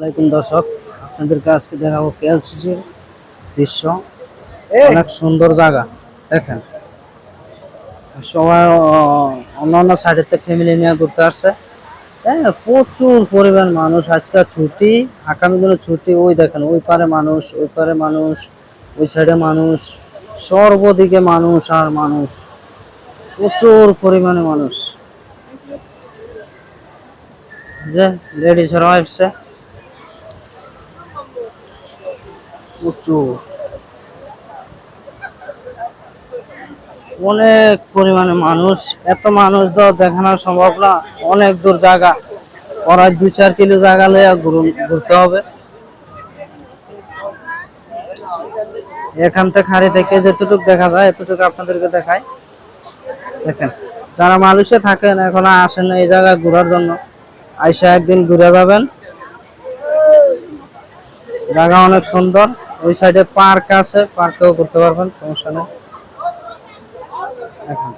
আসসালামাইকুম দর্শক আপনাদেরকে আজকে দেখাবো কেএলসিসির দৃশ্য। অনেক সুন্দর জায়গা দেখেন। সবাই অন্যান্য সাইডের থেকে ফ্যামিলি নিয়ে ঘুরতে আসছে। হ্যাঁ প্রচুর পরিমাণ মানুষ আজকে ছুটি আগামী দিনে ছুটি ওই দেখেন ওই পারে মানুষ ওই পারে মানুষ ওই সাইডে মানুষ সর্বদিকে মানুষ আর মানুষ। প্রচুর পরিমাণে মানুষ। যে লেডিস আসছে প্রচুর। অনেক পরিমাণে মানুষ, এত মানুষ তো দেখানো সম্ভব না। অনেক দূর জায়গা। ওরা দু চার কিলো জায়গা ঘুরুন, ঘুরতে হবে। এখান থেকে হাড়ি থেকে যেটুকু দেখা যায়, এতটুকু আপনাদেরকে দেখাই। দেখেন, যারা মানুষে থাকেন, এখন আসেন এই জায়গায় ঘোরার জন্য। আইসা একদিন ঘুরে যাবেন জায়গা অনেক সুন্দর। ওই সাইডে পার্ক আছে পার্কেও করতে পারবেন সমস্যা নেই। দেখেন